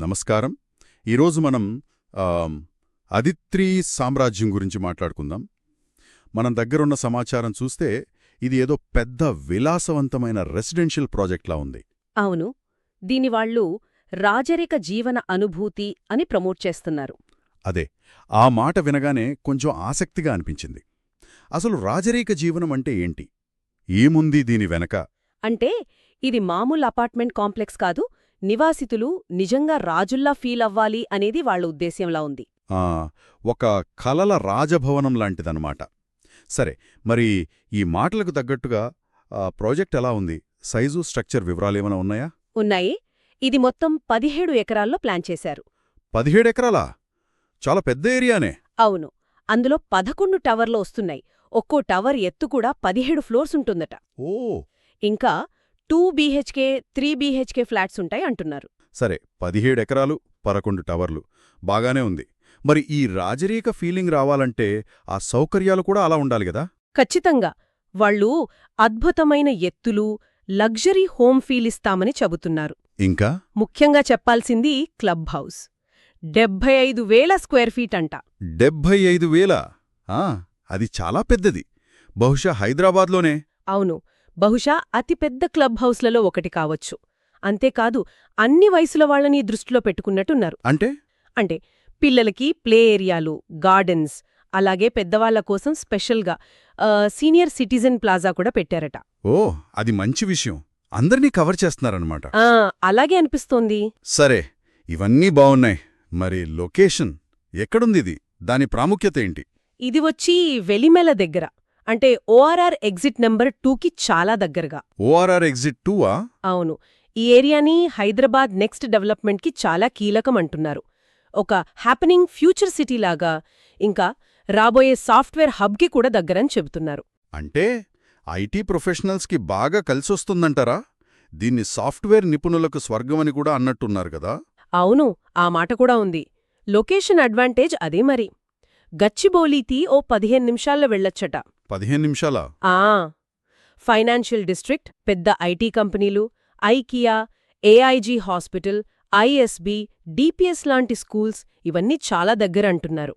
నమస్కారం. ఈరోజు మనం అదిత్రి సామ్రాజ్యం గురించి మాట్లాడుకుందాం. మనం దగ్గరున్న సమాచారం చూస్తే ఇది ఏదో పెద్ద విలాసవంతమైన రెసిడెన్షియల్ ప్రాజెక్ట్లా ఉంది. అవును. దీని వాళ్ళు రాజరిక జీవన అనుభూతి అని ప్రమోట్ చేస్తున్నారు. అదే. ఆ మాట వినగానే కొంచెం ఆసక్తిగా అనిపించింది. అసలు రాజరీక జీవనం అంటే ఏంటి? ఏముంది దీని వెనక? అంటే ఇది మామూలు అపార్ట్మెంట్ కాంప్లెక్స్ కాదు నివాసితులు నిజంగా రాజుల్లా ఫీల్ అవ్వాలి అనేది వాళ్ళ ఉద్దేశ్యంలా ఉంది. ఆ, ఒక కలల రాజభవనం లాంటిదన్నమాట. సరే మరి ఈ మాటలకు తగ్గట్టుగా ప్రాజెక్ట్ ఎలా ఉంది? సైజు స్ట్రక్చర్ వివరాలేమైనా ఉన్నాయా? ఉన్నాయి. ఇది మొత్తం పదిహేడు ఎకరాల్లో ప్లాన్ చేశారు. పదిహేడు ఎకరాలా? చాలా పెద్ద ఏరియానే. అవును. అందులో పదకొండు టవర్లు వస్తున్నాయి. ఒక్కో టవర్ ఎత్తు కూడా పదిహేడు ఫ్లోర్స్ ఉంటుందట. ఓ! ఇంకా two BHK three BHK flats ఉంటాయి అంటున్నారు. సరే పదిహేడు ఎకరాలు పదకొండు టవర్లు. బాగానే ఉంది. మరి ఈ రాజరీక ఫీలింగ్ రావాలంటే ఆ సౌకర్యాలు కూడా అలా ఉండాలి గదా ఖచ్చితంగా. వాళ్ళు అద్భుతమైన ఎత్తులు లగ్జరీ హోమ్ ఫీల్ ఇస్తామని చెబుతున్నారు. ఇంకా? ముఖ్యంగా చెప్పాల్సింది క్లబ్ హౌస్. డెబ్భై ఐదు వేల స్క్వేర్ ఫీట్ అంట. డెబ్భై ఐదు వేల? ఆ, అది చాలా పెద్దది. బహుశా హైదరాబాద్లోనే. అవును. బహుశా అతిపెద్ద క్లబ్ హౌస్లలో ఒకటి కావచ్చు. అంతేకాదు అన్ని వయసుల వాళ్ళని దృష్టిలో పెట్టుకున్నట్టున్నారు. అంటే? అంటే పిల్లలకి ప్లే ఏరియాలు గార్డెన్స్ అలాగే పెద్దవాళ్ళ కోసం స్పెషల్గా సీనియర్ సిటిజన్ ప్లాజా కూడా పెట్టారట. ఓ అది మంచి విషయం. అందర్నీ కవర్ చేస్తున్నారన్నమాట. ఆ, అలాగే అనిపిస్తోంది. సరే ఇవన్నీ బావున్నాయి. మరి లొకేషన్? ఎక్కడుంది ఇది? దాని ప్రాముఖ్యత ఏంటి? ఇది వచ్చి వెలిమెల దగ్గర. అంటే ఓఆర్ఆర్ ఎగ్జిట్ నెంబర్ టూకి చాలా దగ్గరగా. ఓఆర్ఆర్ ఎగ్జిట్ టూవా అవును. ఈ ఏరియాని హైదరాబాద్ నెక్స్ట్ డెవలప్మెంట్కి చాలా కీలకం అంటున్నారు. ఒక హ్యాపెనింగ్ ఫ్యూచర్ సిటీ లాగా ఇంకా రాబోయే సాఫ్ట్వేర్ హబ్కి కూడా దగ్గరని చెబుతున్నారు. అంటే ఐటీ ప్రొఫెషనల్స్కి బాగా కలిసొస్తుందంటారా? దీన్ని సాఫ్ట్వేర్ నిపుణులకు స్వర్గమని కూడా అన్నట్టున్నారు కదా? అవును ఆ మాట కూడా ఉంది. లొకేషన్ అడ్వాంటేజ్ అదే మరి. గచ్చిబౌలీతి ఓ పదిహేను నిమిషాల్లో వెళ్ళొచ్చట. పదిహేను నిమిషాల? ఆ! ఫైనాన్షియల్ డిస్ట్రిక్ట్ పెద్ద ఐటీ కంపెనీలు IKEA AIG hospital ISB DPS లాంటి స్కూల్స్ ఇవన్నీ చాలా దగ్గర అంటున్నారు.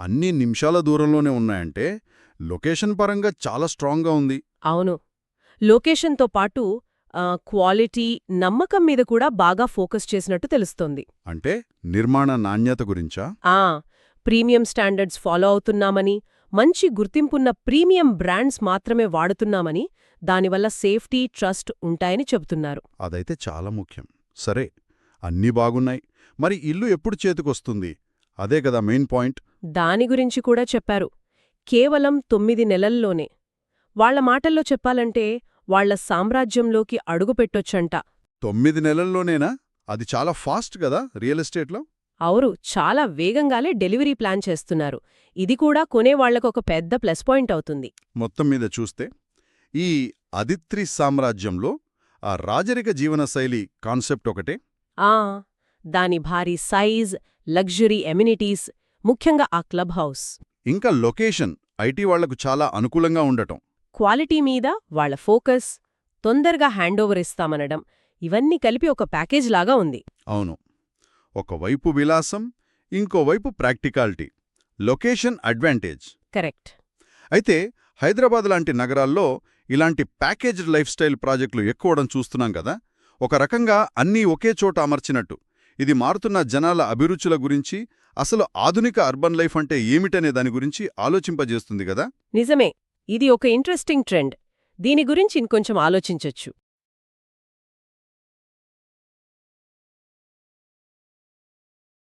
అన్ని నిమిషాల దూరంలోనే ఉన్నాయంటే లొకేషన్ పరంగా చాలా స్ట్రాంగ్గా ఉంది. అవును. లొకేషన్తో పాటు క్వాలిటీ నమ్మకం మీద కూడా బాగా ఫోకస్ చేసినట్టు తెలుస్తోంది. అంటే నిర్మాణ నాణ్యత గురించా? ఆ! ప్రీమియం స్టాండర్డ్స్ ఫాలో అవుతున్నామని మంచి గుర్తింపున్న ప్రీమియం బ్రాండ్స్ మాత్రమే వాడుతున్నామని దానివల్ల సేఫ్టీ ట్రస్ట్ ఉంటాయని చెబుతున్నారు. అదైతే చాలా ముఖ్యం. సరే అన్నీ బాగున్నాయి. మరి ఇల్లు ఎప్పుడు చేతికొస్తుంది? అదే కదా మెయిన్ పాయింట్. దాని గురించి కూడా చెప్పారు. కేవలం తొమ్మిది నెలల్లోనే. వాళ్ళ మాటల్లో చెప్పాలంటే వాళ్ళ సామ్రాజ్యంలోకి అడుగుపెట్టొచ్చంట తొమ్మిది నెలల్లోనేనా? అది చాలా ఫాస్ట్ కదా రియల్ ఎస్టేట్లో. అవురు చాలా వేగంగానే డెలివరీ ప్లాన్ చేస్తున్నారు. ఇది కూడా కొనేవాళ్ళకొక పెద్ద ప్లస్ పాయింట్ అవుతుంది. మొత్తం మీద చూస్తే ఈ అదిత్రి సామ్రాజ్యంలో ఆ రాజరిక జీవనశైలి కాన్సెప్ట్ ఒకటే. ఆ దాని భారీ సైజ్ లగ్జరీ ఎమ్యూనిటీస్ ముఖ్యంగా ఆ క్లబ్ హౌస్. ఇంకా లొకేషన్ ఐటీ వాళ్ళకు చాలా అనుకూలంగా ఉండటం. క్వాలిటీ మీద వాళ్ళ ఫోకస్ తొందరగా హ్యాండోవర్ ఇస్తామనడం ఇవన్నీ కలిపి ఒక ప్యాకేజ్ లాగా ఉంది. అవును. ఒకవైపు విలాసం ఇంకోవైపు ప్రాక్టికాలిటీ. Location advantage. కరెక్ట్. అయితే హైదరాబాద్ లాంటి నగరాల్లో ఇలాంటి ప్యాకేజ్డ్ లైఫ్ స్టైల్ ప్రాజెక్టులు ఎక్కువడం చూస్తున్నాం కదా? ఒక రకంగా అన్నీ ఒకే చోట అమర్చినట్టు. ఇది మారుతున్న జనాల అభిరుచుల గురించి అసలు ఆధునిక అర్బన్ లైఫ్ అంటే ఏమిటనే దాని గురించి ఆలోచింపజేస్తుంది కదా? నిజమే. ఇది ఒక ఇంట్రెస్టింగ్ ట్రెండ్. దీని గురించి ఇంకొంచెం ఆలోచించొచ్చు.